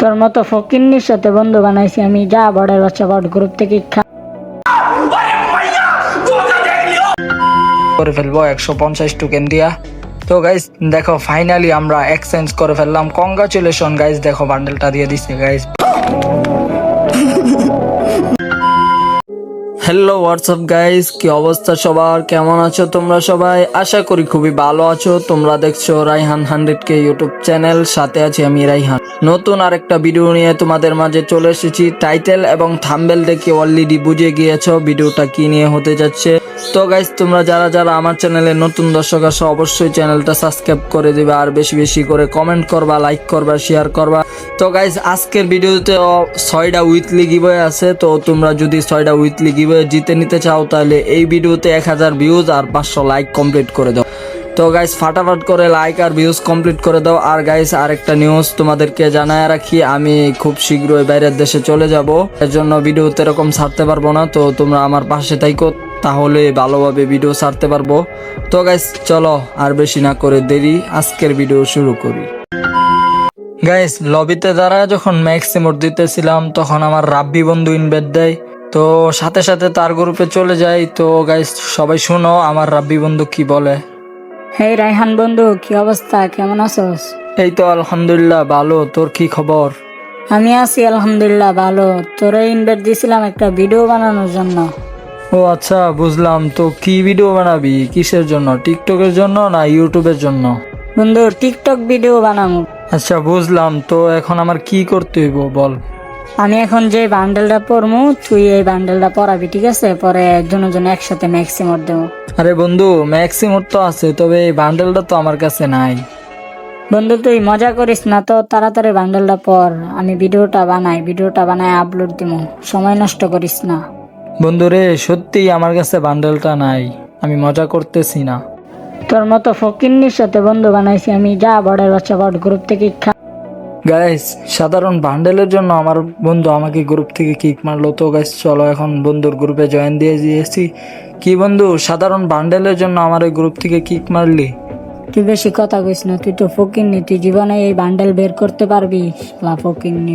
তোর মতো ফকিন্নির সাথে বন্ধু বানাইছি, আমি যা বড়ের বাচ্চা বড় গ্রুপ থেকে খা করে ফেলব একশো পঞ্চাশ টোকেন দিয়া। তো গাইজ দেখো ফাইনালি আমরা এক্সচেঞ্জ করে ফেললাম। কংগ্রাচুলেশন গাইজ দেখো বান্ডেলটা দিয়ে দিচ্ছে গাইজ হ্যালো হোয়াটসঅ্যাপ গাইজ কি অবস্থা সবার? কেমন আছো তোমরা সবাই? আশা করি খুবই ভালো আছো। তোমরা দেখছ রাইহান হান্ড্রেড কে ইউটিউব চ্যানেল সাথে আছি আমি রাইহান। নতুন আরেকটা ভিডিও নিয়ে তোমাদের মাঝে চলে এসেছি। টাইটেল এবং থাম্বেল দেখে অলরেডি বুঝে গিয়েছো ভিডিওটা কি নিয়ে হতে যাচ্ছে। তো গাইজ তোমরা যারা যারা আমার চ্যানেলে নতুন দর্শক আসো অবশ্যই চ্যানেলটা সাবস্ক্রাইব করে দিবে আর বেশি বেশি করে কমেন্ট করবা লাইক করবা শেয়ার করবা। তো গাইজ আজকের ভিডিওতে ছয়টা উইকলি গিভওয়ে আছে। তো তোমরা যদি ছয়টা উইকলি গিভওয়ে জিতে নিতে চাও তাহলে এই ভিডিওতে এক হাজার ভিউজ আর পাঁচশো লাইক কমপ্লিট করে দাও। তো গাইস ফাটাফাট করে লাইক আর ভিউজ কমপ্লিট করে দাও। আর গাইস আরেকটা নিউজ তোমাদেরকে জানায় রাখি, আমি খুব শীঘ্রই বাইরের দেশে চলে যাব। এর জন্য ভিডিওতে এরকম ছাড়তে পারব না, তো তোমরা আমার পাশে থাইকো, তাহলে ভালোভাবে ভিডিও ছাড়তে পারব। তো গাইস চলো আর বেশি না করে দেরি, আজকের ভিডিও শুরু করি। গাইস লবিতে দ্বারা যখন ম্যাক্সিমোট দিতেছিলাম, তখন আমার রাব্বি বন্ধু ইনভেট দেয়। তো সাথে সাথে তার গ্রুপে চলে যাই। তো গাইস সবাই শুনো আমার রাব্বি বন্ধু কি বলে? হেই রাইহান বন্ধু কি অবস্থা? কেমন আছোস? এই তো আলহামদুলিল্লাহ ভালো। তোর কি খবর? আমি আছি আলহামদুলিল্লাহ ভালো। তোরে ইনভাইট দিয়েছিলাম একটা ভিডিও বানানোর জন্য। ও আচ্ছা বুঝলাম। তো কি ভিডিও বানাবি? কিসের জন্য? টিকটকের জন্য না ইউটিউবের জন্য? বন্ধু টিকটক ভিডিও বানাবো। আচ্ছা বুঝলাম। তো এখন আমার কি করতে হইব বল। আমি এখন যে বান্ডেলটা পরমু তুই এই বান্ডেলটা পরাবি ঠিক আছে? পরে জন্য একসাথে ম্যাক্সিমোর দেবো। আরে বন্ধু ম্যাক্সিমোর তো আছে তবে এই বান্ডেলটা তো আমার কাছে নাই। বন্ধু তুই মজা করিস না তো তাড়াতাড়ি বান্ডেলটা পর। আমি ভিডিওটা বানাই ভিডিওটা বানাই আপলোড দিব সময় নষ্ট করিস না। বন্ধু রে সত্যিই আমার কাছে বান্ডেলটা নাই। আমি মজা করতেছি না। তোর মতো ফকিন্নির সাথে বন্ধু বানাইছি আমি যা বড়ের বাচ্চা বড় গ্রুপ থেকে খা গাইস সাধারণ বান্ডেলের জন্য আমার বন্ধু আমাকে গ্রুপ থেকে কিক মারলো। তো গাইস চলো এখন বন্ধুর গ্রুপে জয়েন দিয়ে দিয়েছি। কি বন্ধু, সাধারণ বান্ডেলের জন্য আমার ওই গ্রুপ থেকে কিক মারলি? তুই বেশি কথা কইস না, তুই তো ফকিন্নি তুই জীবনে এই বান্ডেল বের করতে পারবি লা ফকিন্নি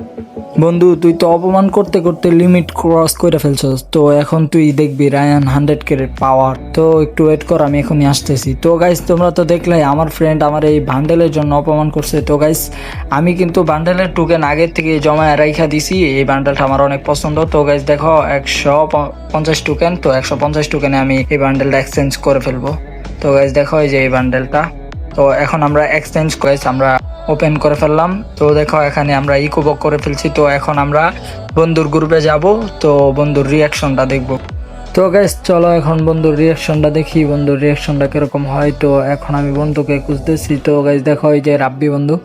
বন্ধু, তুই তো অপমান করতে করতে লিমিট ক্রস করে ফেলছস, তো এখন তুই দেখবি রায়ান হান্ড্রেড কে পাওয়ার তো একটু ওয়েট কর, আমি এখনই আসতেছি। তো গাইস তোমরা তো দেখলে আমার ফ্রেন্ড আমার এই বান্ডেলের জন্য অপমান করছে, তো গাইস আমি কিন্তু বান্ডেলের টোকেন আগের থেকে জমা রাইখা দিছি, এই বান্ডেলটা আমার অনেক পছন্দ, তো গাইস দেখো, একশো পঞ্চাশ টোকেন তো একশো পঞ্চাশ টোকেনে আমি এই বান্ডেলটা এক্সচেঞ্জ করে ফেলব। তো গাইস দেখো এই যে এই বান্ডেলটা তো এখন আমরা এক্সচেঞ্জ করে আমরা ওপেন করে ফেললাম। তো দেখো, এখানে আমরা ইকোবক করে ফেলছি। তো এখন আমরা বন্ধুর গ্রুপে যাব। তো বন্ধুর রিয়াকশনটা দেখব। তো গ্যাস চলো এখন বন্ধুর রিয়াকশনটা দেখি। বন্ধুর রিয়াকশনটা কীরকম হয়? তো এখন আমি বন্ধুকে খুঁজতেছি। তো গাইজ দেখো এই যে রাব্বি বন্ধু।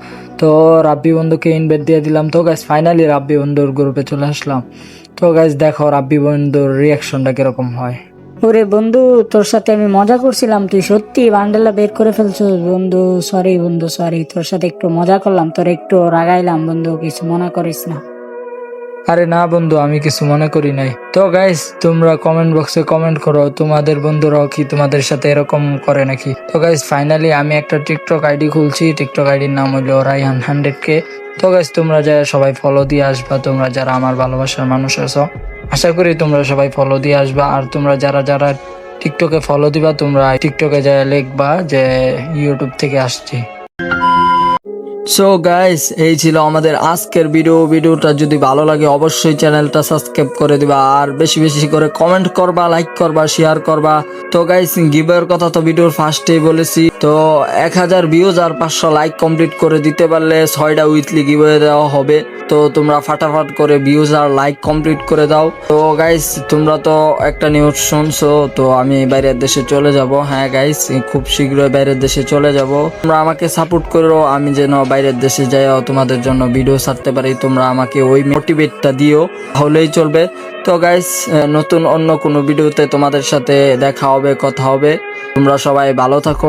তো রাব্বি বন্ধুকে ইনভাইট দিয়ে দিলাম। তো গাইজ ফাইনালি রাব্বি বন্ধুর গ্রুপে চলে আসলাম। তো গাইজ দেখো রাব্বি বন্ধুর রিয়াকশনটা কীরকম হয়। ওরে বন্ধু, তোর সাথে আমি মজা করছিলাম, তুই সত্যি বান্ডেলা বের করে ফেলছিস বন্ধু সরি বন্ধু সরি তোর সাথে একটু মজা করলাম, তোর একটু রাগাইলাম, বন্ধু, কিছু মনে করিস না। আরে না বন্ধু, আমি কিছু মনে করি নাই। তো গাইস তোমরা কমেন্ট বক্সে কমেন্ট করো, তোমাদের বন্ধুরাও কি তোমাদের সাথে এরকম করে নাকি? তো গাইস ফাইনালি আমি একটা টিকটক আইডি খুলছি টিকটক আইডির নাম হলো রাইহান হান্ড্রেড কে তো গাইস তোমরা যারা সবাই ফলো দিয়ে আসবা, তোমরা যারা আমার ভালোবাসার মানুষ আছো আশা করি তোমরা সবাই ফলো দিয়ে আসবা। আর তোমরা যারা যারা টিকটকে ফলো দিবা, তোমরা টিকটকে যায় লিখবা যে ইউটিউব থেকে আসছি। সো গাইস এই ছিল আমাদের আজকের ভিডিও ভিডিওটা যদি ভালো লাগে, অবশ্যই চ্যানেলটা সাবস্ক্রাইব করে দিবা। আর বেশি বেশি করে কমেন্ট করবা লাইক করবা শেয়ার করবা। তো গাইস গিভের কথা তো ভিডিওর ফার্স্টেই বলেছি। তো এক হাজার ভিউজ আর পাঁচশো লাইক কমপ্লিট করে দিতে পারলে ছয়টা উইকলি গিভে দেওয়া হবে। তো তোমরা ফাটাফাট করে ভিউজ আর লাইক কমপ্লিট করে দাও। তো গাইস তোমরা তো একটা নিউজ শুনছো, তো আমি বাইরের দেশে চলে যাব। হ্যাঁ গাইস খুব শীঘ্রই বাইরের দেশে চলে যাব। তোমরা আমাকে সাপোর্ট করো, আমি যেন বাইরের দেশে যাই তোমাদের জন্য ভিডিও ছাড়তে পারি। তোমরা আমাকে ওই মোটিভেটটা দিও, তাহলেই চলবে। তো গাইস নতুন অন্য কোনো ভিডিওতে তোমাদের সাথে দেখা হবে, কথা হবে। তোমরা সবাই ভালো থাকো